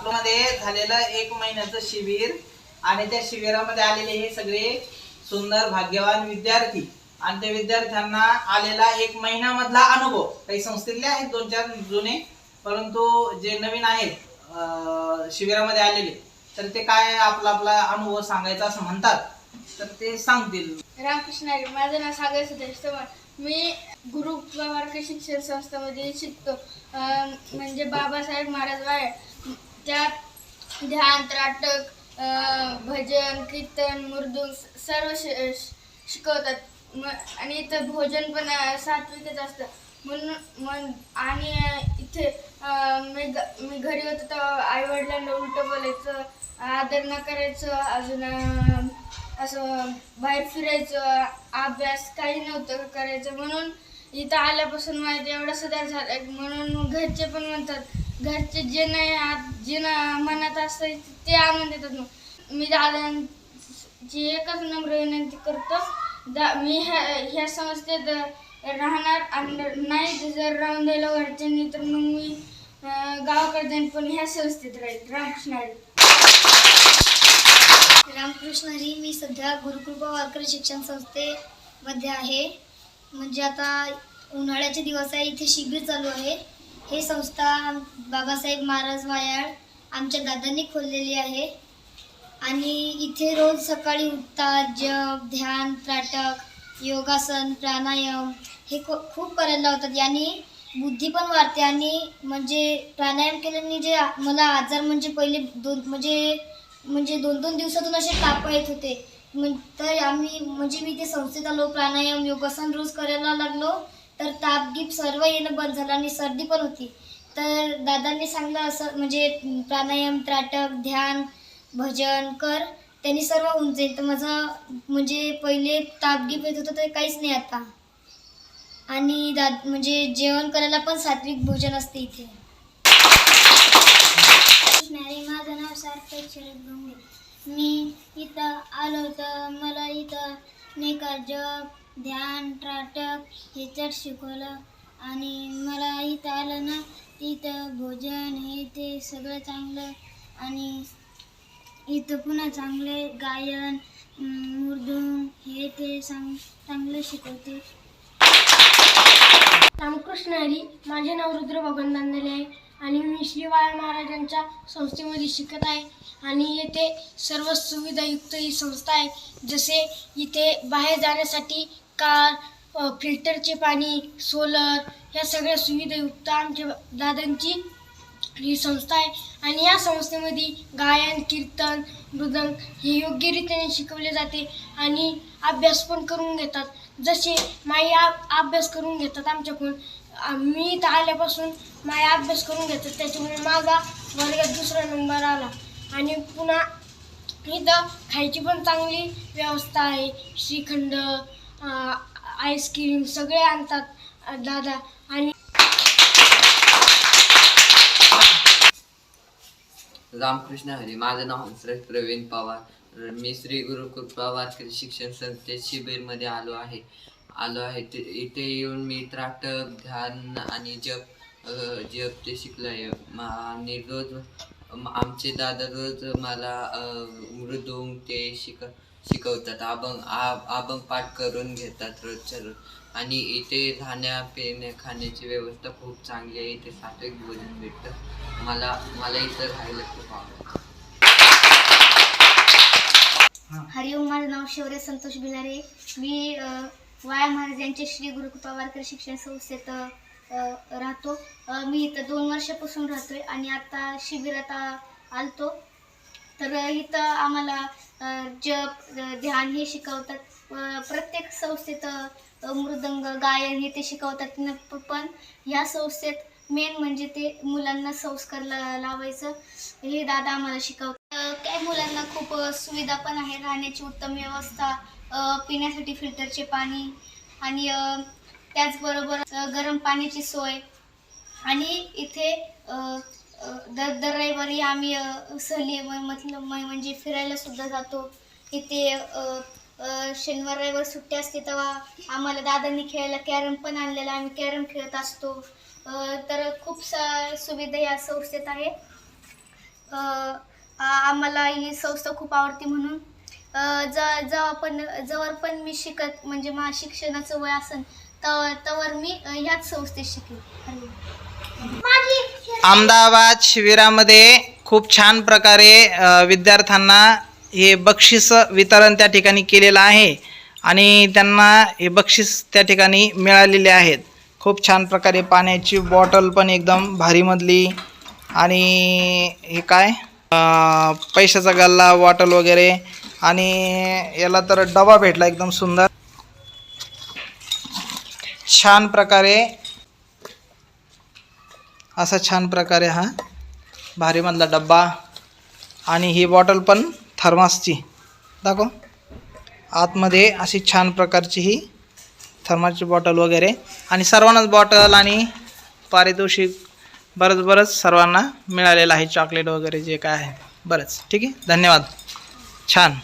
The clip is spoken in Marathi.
आपल्यामध्ये झालेलं एक महिन्याचं शिबिर आणि त्या शिबिरामध्ये आलेले हे सगळे सुंदर भाग्यवान विद्यार्थी. आणि त्या विद्यार्थ्यांना आलेला एक महिन्यामधला अनुभव. काही संस्थेतले आहेत दोन चार जुने परंतु जे नवीन आहेत शिबिरामध्ये आलेले तर ते काय आपला आपला अनुभव सांगायचा असं म्हणतात. तर ते सांगतील. रामकृष्ण माझं नाव सागर सुदेश चव्हाण. मी गुरु पवारकर शिक्षण संस्थेमध्ये शिकतो. म्हणजे बाबासाहेब महाराज वाय. त्यात ध्यान त्राटक भजन कीर्तन मृदुंग सर्व श- शिकवतात. म आणि इथं भोजन पण सात्विकच असतं. म्हणून मन आणि इथे मी ग- मी घरी होतो तर आई वडिलांना उलटं बोलायचं आदर न करायचं अजून असं बाहेर फिरायचं अभ्यास काही नव्हतं करायचं. म्हणून इथं आल्यापासून माझ्या एवढा सुधार झाला म्हणून घरचे पण म्हणतात घरचे जे नाही आत जे ना मनात असतं ते आणून देतात मग. मी दादांची एकच नम्र विनंती करतो दा मी ह्या ह्या संस्थेत राहणार आणि नाही जर राहून दिलं घरच्यांनी तर मग मी अं, गावाकडे जाईन पण ह्या संस्थेत राहील. रामकृष्णारी रामकृष्णारी मी सध्या गुरुकृपा वारकरी शिक्षण संस्थेमध्ये आहे. म्हणजे आता उन्हाळ्याचे दिवस आहे इथे शिबिर चालू आहे. हे संस्था बाबासाहेब महाराज वायाळ आमच्या दादांनी खोललेली आहे. आणि इथे रोज सकाळी उठतात जप ध्यान त्राटक योगासन प्राणायाम हे खू खूप करायला होतात याने बुद्धी पण वाढते आणि म्हणजे प्राणायाम केल्याने जे मला आजार म्हणजे पहिले दोन म्हणजे म्हणजे दोन दोन दिवसातून असे ताप येत होते. तर आम्ही म्हणजे मी ते संस्थेत आलो प्राणायाम योगासन रोज करायला लागलो. तर ताप गीप सर्व येणं बंद झालं आणि सर्दी पण होती. तर दादांनी सांगलं असं म्हणजे प्राणायाम त्राटक ध्यान भजन कर त्यांनी सर्व होऊन जाईल. तर माझं म्हणजे पहिले तापगीप येत होतं तर काहीच नाही आता. आणि दा म्हणजे जेवण करायला पण सात्विक भोजन असते इथे. माझं नाव सार्थक शरद भोंगे मी इथं आलो तर मला इथं नाही का जप ध्यान त्राटक ह्याच्यात शिकवलं. आणि मला इथं आलं ना इथं भोजन हे ते सगळं चांगलं. आणि इथं पुन्हा चांगले गायन मृदुंग हे ते सांग चांगलं शिकवते. रामकृष्ण हरी माझे नाव रुद्र भगवान दांदले आहे. आणि मी श्री वाळ महाराजांच्या संस्थेमध्ये शिकत आहे. आणि येथे सर्व सुविधायुक्त ही संस्था आहे. जसे इथे बाहेर जाण्यासाठी कार फिल्टरचे पाणी सोलर ह्या सगळ्या सुविधायुक्त आमच्या दादांची ही संस्था आहे. आणि या संस्थेमध्ये गायन कीर्तन मृदंग हे योग्यरीतीने शिकवले जाते आणि अभ्यास पण करून घेतात. जसे माई आ- अभ्यास करून घेतात आमच्याकडून मी इथं आल्यापासून माई अभ्यास करून घेतात. त्याच्यामुळे माझा वर्गात दुसरा नंबर आला. आणि पुन्हा इथं खायची पण चांगली व्यवस्था आहे. श्रीखंड आईस्क्रीम सगळे आणतात दादा. आणि रामकृष्ण हरी माझं नाव हंसराज प्रवीण पवार. मी श्री गुरु कृपा वारकरी शिक्षण संस्थेत शिबिरमध्ये आलो आहे. आलो आहे. ते इथे येऊन मी त्राटक ध्यान आणि जप जप ते शिकलो आहे आणि रोज आमचे दादा रोज मला मृदुंग ते शिक शिकवतात. अभंग आ- अभंग पाठ करून घेतात रोजच्या रोज. आणि इथे राहण्या पिण्या खाण्याची व्यवस्था खूप चांगली आहे. इथे सात्विक भोजन भेटतं. मला मला इथं राहायला खूप आवडतं. हरिओम माझं नाव शौर्य संतोष भिलारे मी वाया महाराज यांचे श्री गुरु वारकरी शिक्षण संस्थेत राहतो. मी इथं दोन वर्षापासून राहतोय आणि आता शिबिरात आलतो. तर इथं आम्हाला जप ध्यान हे शिकवतात. प्रत्येक संस्थेत मृदंग गायन हे ते शिकवतात न- प- पण ह्या संस्थेत मेन म्हणजे ते मुलांना संस्कार ला लावायचं. हे दादा आम्हाला शिकवतात. काही काय मुलांना खूप सुविधा पण आहे. राहण्याची उत्तम व्यवस्था पिण्यासाठी फिल्टरचे पाणी आणि त्याचबरोबर गरम पाण्याची सोय. आणि इथे दर दर रविवारी आम्ही सहली म- मतलब म्हणजे फिरायला सुद्धा जातो. इथे शनिवार रविवार सुट्टी असते तेव्हा आम्हाला दादांनी खेळायला कॅरम पण आणलेला आम्ही कॅरम खेळत असतो. तर खूप सा सुविधा या संस्थेत आहे. आम्हाला ही संस्था खूप आवडते म्हणून. ज जेव्हा पण जवळ पण मी शिकत म्हणजे मा शिक्षणाचं वय असेल तर तवर मी अ, ह्याच संस्थेत शिकेल. अहमदाबाद शिबिरामध्ये खूप छान प्रकारे विद्यार्थ्यांना हे बक्षीस वितरण त्या ठिकाणी केलेलं आहे आणि त्यांना हे बक्षीस त्या ठिकाणी मिळालेले आहेत. खूप छान प्रकारे पाण्याची बॉटल पण एकदम भारीमधली आणि हे काय? पैशाचा गल्ला बॉटल वगैरे आणि याला तर डबा भेटला एकदम सुंदर. छान प्रकारे असा छान प्रकारे हा भारीमधला डब्बा आणि ही बॉटल पण थर्मासची. दाखव. आतमध्ये अशी छान प्रकारची ही थर्मासची बॉटल वगैरे आणि सर्वांनाच बॉटल आणि पारितोषिक बरंच बरंच सर्वांना मिळालेलं आहे चॉकलेट वगैरे जे काय आहे. बरंच. ठीक आहे? धन्यवाद. छान.